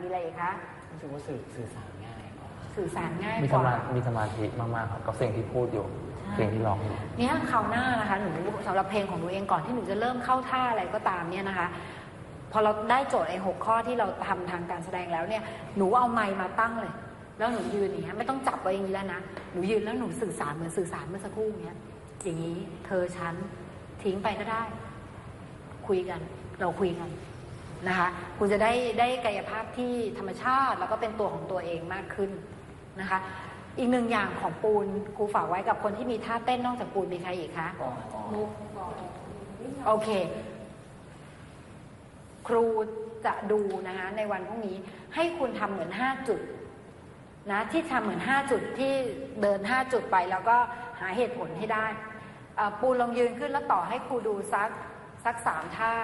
มีอะไรอีกคะรู้สึกว่าสื่อสื่อสารง่ายกว่าสื่อสารง่ายมีกสว่า มามีสมาธิมากๆครับกับสิ่งที่พูดอยู่ ใช่ สิ่งที่ร้องอยู่ เนี่ยคราวหน้านะคะหนูสำหรับเพลงของหนูเองก่อนที่หนูจะเริ่มเข้าท่าอะไรก็ตามเนี่ยนะคะ พอเราได้โจทย์ไอ้หกข้อที่เราทำทางการแสดงแล้วเนี่ยหนูเอาไมค์มาตั้งเลย แล้วหนูยืนอย่างเงี้ยไม่ต้องจับไว้อย่างนี้แล้วนะหนูยืนแล้วหนูสื่อสารเหมือนสื่อสารเมื่อสักครู่อย่างเงี้ยอย่างนี้เธอฉันทิ้งไปก็ได้ คุยกัน เราคุยกัน นะคะคุณจะได้ได้กายภาพที่ธรรมชาติ แล้วก็เป็นตัวของตัวเองมากขึ้นนะคะอีกหนึ่งอย่างของปูนครูฝากไว้กับคนที่มีท่าเต้นนอกจากปูนมีใครอีกคะมุกโอเค ครูจะดูนะคะในวันพรุ่งนี้ให้คุณทำเหมือนห้าจุดนะที่ทำเหมือนห้าจุดที่เดินห้าจุดไปแล้วก็หาเหตุผลให้ได้ ปูนลองยืนขึ้นแล้วต่อให้ครูดูสักสักสามท่า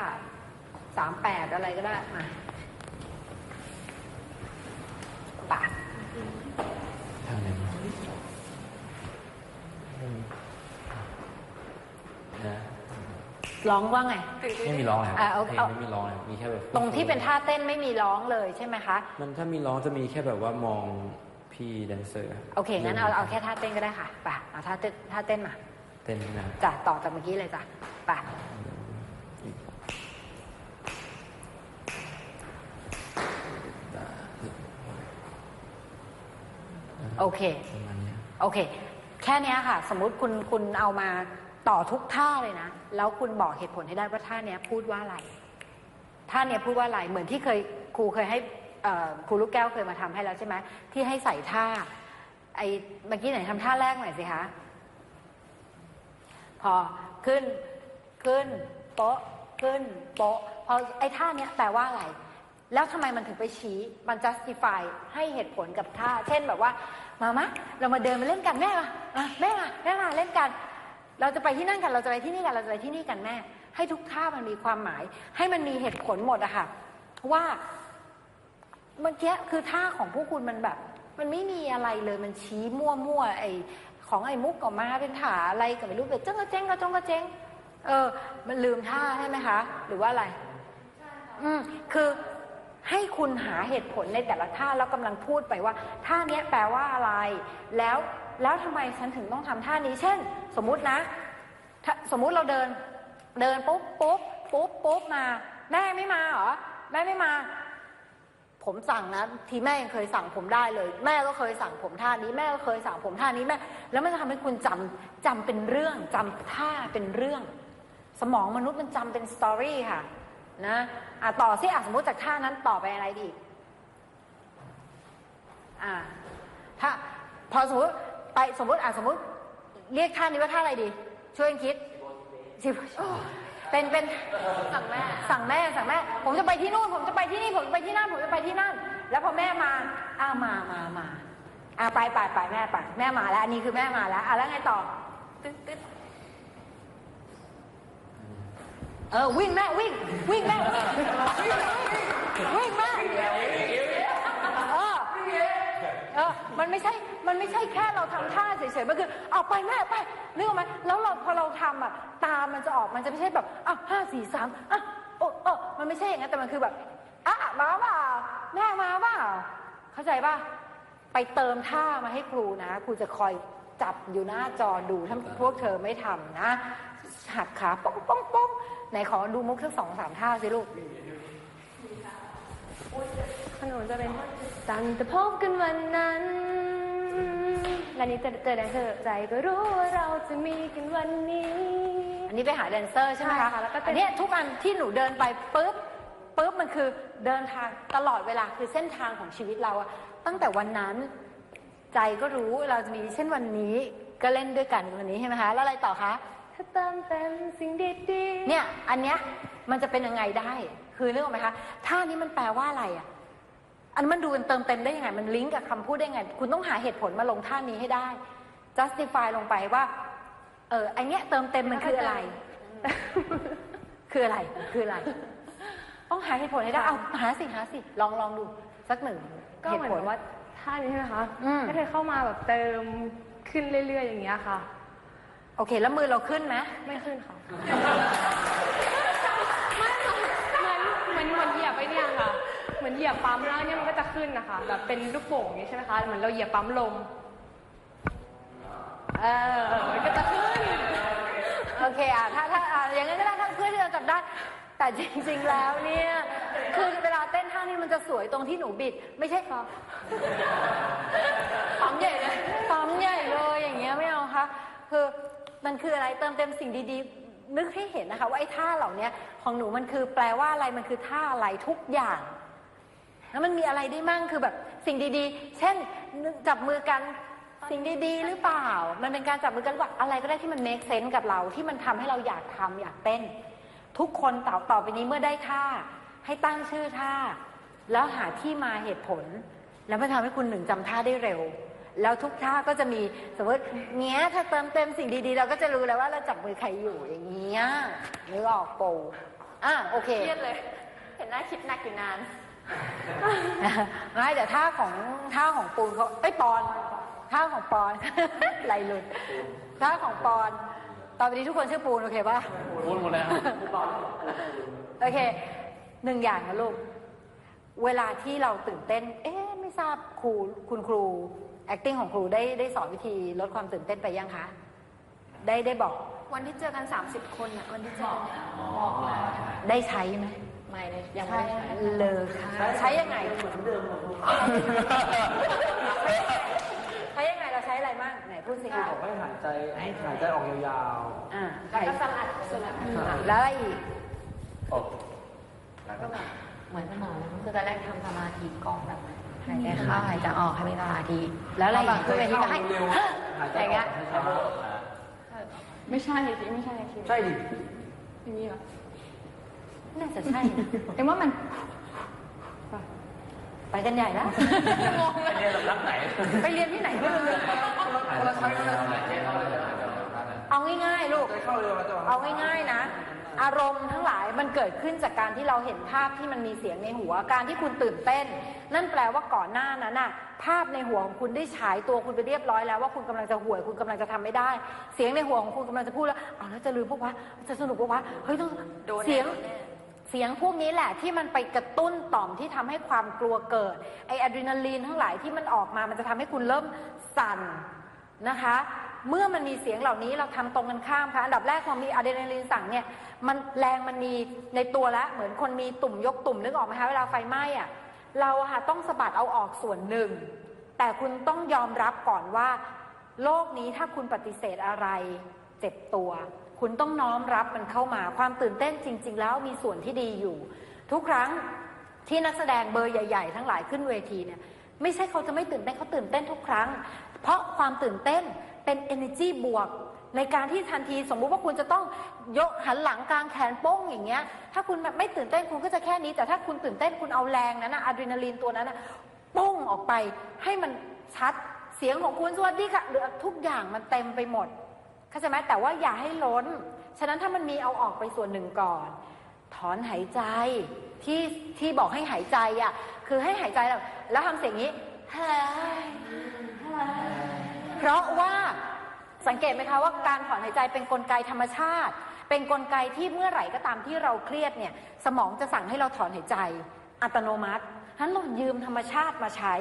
สามแปดอะไรก็ได้มาปะเท่านั้นนะร้องว่าไง ไม่มีร้องเลยครับอะเอาเพลงเอา ไม่มีร้องเลยมีแค่แบบตรงที่เป็นท่าเต้นไม่มีร้องเลยใช่ไหมคะ มันถ้ามีร้องจะมีแค่แบบว่ามองพี่แดนเซอร์โอเค งั้นเอาเอาแค่ท่าเต้นก็ได้ค่ะไป่ะเอาท่าเต้นท่าเต้นมา เต้นนะจ้ะต่อจากเมื่อกี้เลยจ้ะไป่ะ โอเค ประมาณเนี้ยโอเค แค่เนี้ยค่ะ สมมุติคุณคุณเอามาต่อทุกท่าเลยนะ แล้วคุณบอกเหตุผลให้ได้ว่าท่าเนี้ยพูดว่าอะไร ท่าเนี้ยพูดว่าอะไร เหมือนที่เคยครูเคยให้เอ่อครูลูกแก้วเคยมาทำให้แล้วใช่ไหมที่ให้ใส่ท่า ไอ้เมื่อกี้ไหนทำท่าแรกหน่อยสิคะ พอขึ้นขึ้นโป๊ะขึ้นโป๊ะพอไอ้ท่าเนี้ยแปลว่าอะไร แล้วทำไมมันถึงไปชี้ มัน justify ให้เหตุผลกับท่า เช่นแบบว่า มามะ เรามาเดินมาเล่นกันแม่มาอะแม่มาแม่มาเล่นกัน เราจะไปที่นั่นกัน เราจะไปที่นี่กัน เราจะไปที่นี่กันแม่ ให้ทุกท่ามันมีความหมาย ให้มันมีเหตุผลหมดอะค่ะ ว่าเมื่อกี้คือท่าของพวกคุณมันแบบ มันไม่มีอะไรเลย มันชี้มั่วๆ ไอของไอ้มุกออกมาเป็นถาอะไรก็ไม่รู้แบบเจ้งก็เจ้งก็จงก็เจ้ง เออ มันลืมท่าใช่ไหมคะ หรือว่าอะไร อืมคือ ให้คุณหาเหตุผลในแต่ละท่าแล้วกำลังพูดไปว่าท่าเนี้ยแปลว่าอะไร แล้วแล้วทำไมฉันถึงต้องทำท่านี้ เช่น สมมุตินะ สมมุติเราเดิน เดินปุ๊บปุ๊บปุ๊บปุ๊บมา แม่ไม่มาเหรอแม่ไม่มา ผมสั่งนะทีแม่ยังเคยสั่งผมได้เลย แม่ก็เคยสั่งผมท่านี้ แม่ก็เคยสั่งผมท่านี้แม่ แล้วมันจะทำให้คุณจำจำเป็นเรื่องจำท่าเป็นเรื่อง สมองมนุษย์มันจำเป็นสตอรี่ค่ะ นะอะต่อสิอะสมมติจากท่านั้นต่อไปอะไรดีอีกอ่าถ้าพอสมมติไปสมมติอะสมมติ เรียกท่านี้ว่าท่าอะไรดี ช่วยกันคิดสิบเป็นเป็นสั่งแม่ สั่งแม่สั่งแม่ ผมจะไปที่นู่น ผมจะไปที่นี่ ผมจะไปที่นั่น ผมจะไปที่นั่น แล้วพอแม่มาอ้ามามามาอะไปไปไปแม่ไปแม่มาแล้วอันนี้คือแม่มาแล้วอะแล้วไงต่อตึ๊ดตึ๊ด เออวิ่งแม่วิ่ง วิ่งแม่วิ่งแม่เออเออมันไม่ใช่มันไม่ใช่แค่เราทำท่าเฉยๆมันคือเอาไปแม่ไปนึกออกไหมแล้วเราพอเราทำอะตามันจะออกมันจะไม่ใช่แบบอะห้าสี่สามอะโอ้โอ้มันไม่ใช่อย่างนั้นแต่มันคือแบบอะมาเปล่าแม่มาเปล่าเข้าใจป่ะไปเติมท่ามาให้ครูนะครูจะคอยจับอยู่หน้าจอดูถ้าพวกเธอไม่ทำนะ หักขาป้องป้องป้องไหนขอดูมุกทั้งสองสามท่าสิลูกขนมจะเป็นตั้งแต่พบกันวันนั้นและนี้เจอเจอแดนเซอร์ใจก็รู้ว่าเราจะมีกันวันนี้ อันนี้ไปหาแดนเซอร์ใช่ไหมใช่คะค่ะแล้วก็เต้นอันเนี้ยทุกอันที่หนูเดินไปปุ๊บปุ๊บมันคือเดินทางตลอดเวลาคือเส้นทางของชีวิตเราอะตั้งแต่วันนั้น ใจก็รู้เราจะมีเช่นวันนี้ก็เล่นด้วยกันวันนี้ใช่ไหมคะแล้วอะไรต่อคะ ถ้าเติมเต็มสิ่งดีๆเนี่ย อันเนี้ยมันจะเป็นยังไงได้ คือเรื่องไหมคะท่านี้มันแปลว่าอะไรอะ อันมันดูมันเติมเต็มได้ยังไง มันลิงก์กับคำพูดได้ยังไง คุณต้องหาเหตุผลมาลงท่านี้ให้ได้ justify ลงไปว่า เออไอเนี้ยเติมเต็มมันคืออะไร คืออะไร คืออะไร ต้องหาเหตุผลให้ได้ เอาหาสิหาสิ ลองลองดู สักหนึ่งก็เหเหตุมือนผลว่าท่านี้ใช่ไหมคะอืมให้เธอเข้ามาแบบเติมขึ้นเรื่อย ๆ อย่างเงี้ยค่ะ โอเค แล้วมือเราขึ้นไหมไม่ขึ้นค่ะไม่ค่ะเหมือนเหมือนเหมือนเหยียบไปเนี่ยค่ะ เหมือนเหยียบยียบปั๊มแล้วเนี่ยมันก็จะขึ้นนะคะแบบเป็นลูกโป่งอย่างนี้ใช่ไหมคะเหมือนเราเหยียบปั๊มลมเออมันก็จะขึ้นโอเคอะถ้าถ้าอะอย่างนั้นก็ได้ถ้าเพื่อที่จะจับได้ แต่จริงๆแล้วเนี่ยคือเวลาเต้นท่านี้มันจะสวยตรงที่หนูบิด ไม่ใช่ครับปั๊มใหญ่เลยปั๊มใหญ่เลยอย่างเงี้ยไม่เอาคะคือ มันคืออะไรเติมเต็มสิ่งดีๆ นึกให้เห็นนะคะ ว่าไอ้ท่าเหล่านี้ของหนูมันคือแปลว่าอะไรมันคือท่าอะไรทุกอย่าง แล้วมันมีอะไรได้มั่งคือแบบสิ่งดีๆ เช่นจับมือกันสิ่งดีๆ หรือเปล่า มันเป็นการจับมือกันว่าอะไรก็ได้ที่มัน make sense กับเราที่มันทำให้เราอยากทำอยากเต้น ทุกคนต่อต่อไปนี้เมื่อได้ท่า ให้ตั้งชื่อท่า แล้วหาที่มาเหตุผล แล้วมันทำให้คุณหนึ่งจำท่าได้เร็ว แล้วทุกท่าก็จะมีสมมติเงี้ยถ้าเติมเต็มสิ่งดีๆ เราก็จะรู้แล้วว่าเราจับมือใครอยู่อย่างเงี้ยนึกออกปูอะโอเคเครียดเลย เห็นหน้าคิดหนักอยู่นาน ไม่แต่ท่าของท่าของปูนเขาไอ้ยปอนท่าของปอน ไหลหลุดท่าของปอนต่อไปนี้ทุกคนชื่อปูนโอเคป่ะ พูดหมดแล้ว โอเคหนึ่งอย่างนะลูก เวลาที่เราตื่นเต้น เอ๊ะไม่ทราบครูคุณครู acting ของครูได้ได้สอนวิธีลดความตื่นเต้นไปยังคะ ได้ได้บอก วันที่เจอกัน 30 คนอะวันที่เจอกันได้ใช้ไหมไม่เลยยังไม่ได้ใช้เลยค่ะใช้ยังไงเหมือนเดิมใช้ยังไงเราใช้อะไรบ้างไหนพูดสิคะบอกให้หายใจให้หายใจออกยาวอ่าแล้วก็สลัดสลัดอะแล้วอะไรอีกก็แบบเหมือนสมองคือตอนแรกทำสมาธิก่อนแบบ หายใจเข้าหายใจออกให้มีสมาธิแล้วอะไรพออีแบบกขึ้นเวทีก็ให้ๆหายใจอย่างอเงี้อยกช้าไม่ใช่สิไม่ใช่คิดๆใช่ดิอย่างนี้เหรอน่าจะใช่นะเอ็มว่ามัน ไปกันใหญ่แล้วอันนี้สำนักไหน ไปเรียนที่ไหนไม่รู้เลยคนละชั้นคนละชั้นเอาง่ายๆลูกใจเข้าเร็วแล้วจะเอาง่ายๆนะ อารมณ์ทั้งหลายมันเกิดขึ้นจากการที่เราเห็นภาพที่มันมีเสียงในหัว การที่คุณตื่นเต้น นั่นแปลว่าก่อนหน้านั้นน่ะ ภาพในหัวของคุณได้ฉายตัวคุณไปเรียบร้อยแล้วว่าคุณกำลังจะห่วยคุณกำลังจะทำไม่ได้ เสียงในหัวของคุณกำลังจะพูดแล้วเอาแล้วจะลืมพวกวะจะสนุกพวกวะเฮ้ยต้องเสียงเสียงพวกนี้แหละที่มันไปกระตุ้นต่อมที่ทำให้ความกลัวเกิดไออะดรีนาลีนทั้งหลายที่มันออกมามันจะทำให้คุณเริ่มสั่น นะคะ เมื่อมันมีเสียงเหล่านี้เราทำตรงกันข้ามค่ะอันดับแรกพอมีอะดรีนาลีนสั่งเนี่ยมันแรงมันมีในตัวแล้วเหมือนคนมีตุ่มยกตุ่มนึกออกไหมคะเวลาไฟไหม้อะเราค่ะต้องสะบัดเอาออกส่วนหนึ่ง แต่คุณต้องยอมรับก่อนว่า โลกนี้ถ้าคุณปฏิเสธอะไร เจ็บตัว คุณต้องน้อมรับมันเข้ามาความตื่นเต้นจริง ๆ แล้วมีส่วนที่ดีอยู่ ทุกครั้งที่นักแสดงเบอร์ใหญ่ ๆ ทั้งหลายขึ้นเวทีเนี่ย ไม่ใช่เขาจะไม่ตื่นเต้นเขาตื่นเต้นทุกครั้ง เพราะความตื่นเต้นเป็น energy บวก ในการที่ทันทีสมมุติว่าคุณจะต้องยกหันหลังกลางแขนโป้งอย่างเงี้ย ถ้าคุณไม่ตื่นเต้นคุณก็จะแค่นี้ แต่ถ้าคุณตื่นเต้นคุณเอาแรงนั้นนะอะดรีนาลีนตัวนั้นนะปุ้งออกไปให้มันชัดเสียงของคุณสวัสดีค่ะหรือทุกอย่างมันเต็มไปหมดเข้าใจไหมแต่ว่าอย่าให้ล้น ฉะนั้นถ้ามันมีเอาออกไปส่วนหนึ่งก่อน ถอนหายใจที่ที่บอกให้หายใจอะ คือให้หายใจแล้วแล้วทำเสียงนี้เฮ้ยเพราะว่าสังเกตไหมคะว่าการถอนหายใจเป็นกลไกธรรมชาติ เป็นกลไกที่เมื่อไหร่ก็ตามที่เราเครียดเนี่ยสมองจะสั่งให้เราถอนหายใจ อัตโนมัติฉะนั้นเรายืมธรรมชาติมาใช้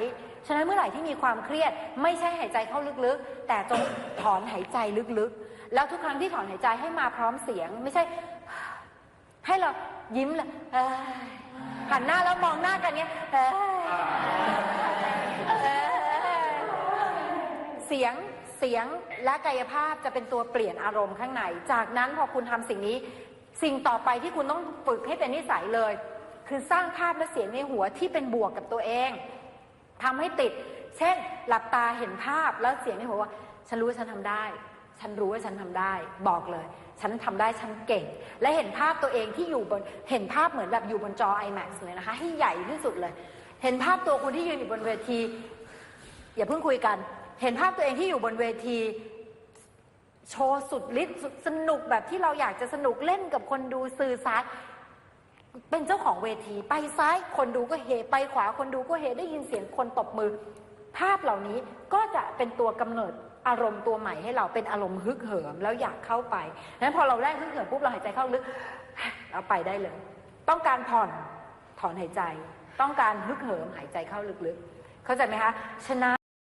ฉะนั้นเมื่อไหร่ที่มีความเครียด ไม่ใช่หายใจเข้าลึกๆ แต่จงถอนหายใจลึกๆ แล้วทุกครั้งที่ถอนหายใจให้มาพร้อมเสียง ไม่ใช่ ให้เรายิ้มเลย หันหน้าแล้วมองหน้ากันเนี้ยเอ้ยเอ้ยเสียงเสียงและกายภาพจะเป็นตัวเปลี่ยนอารมณ์ข้างใน จากนั้นพอคุณทำสิ่งนี้ สิ่งต่อไปที่คุณต้องฝึกให้เป็นนิสัยเลย คือสร้างภาพและเสียงในหัวที่เป็นบวกกับตัวเองทำให้ติด เช่น หลับตาเห็นภาพแล้วเสียงในหัวว่า ฉันรู้ว่าฉันทำได้ ฉันรู้ว่าฉันทำได้ บอกเลย ฉันทำได้ฉันเก่ง และเห็นภาพตัวเองที่อยู่บนเห็นภาพเหมือนแบบอยู่บนจอ IMAX เลยนะคะ ให้ใหญ่ที่สุดเลย เห็นภาพตัวคุณที่ยืนอยู่บนเวที อย่าเพิ่งคุยกัน เห็นภาพตัวเองที่อยู่บนเวทีโชว์สุดฤทธิ์สนุกแบบที่เราอยากจะสนุกเล่นกับคนดูสื่อสารเป็นเจ้าของเวทีไปซ้ายคนดูก็เฮไปขวาคนดูก็เฮได้ยินเสียงคนตบมือ ภาพเหล่านี้ก็จะเป็นตัวกำเนิด อารมณ์ตัวใหม่ให้เราเป็นอารมณ์ฮึกเหิมแล้วอยากเข้าไปนั้นพอเราได้ฮึกเหิมปุ๊บเราหายใจเข้าลึกเราไปได้เลย ต้องการผ่อนถอนหายใจ ต้องการฮึกเหิมหายใจเข้าลึกๆ เข้าใจไหมคะชนะ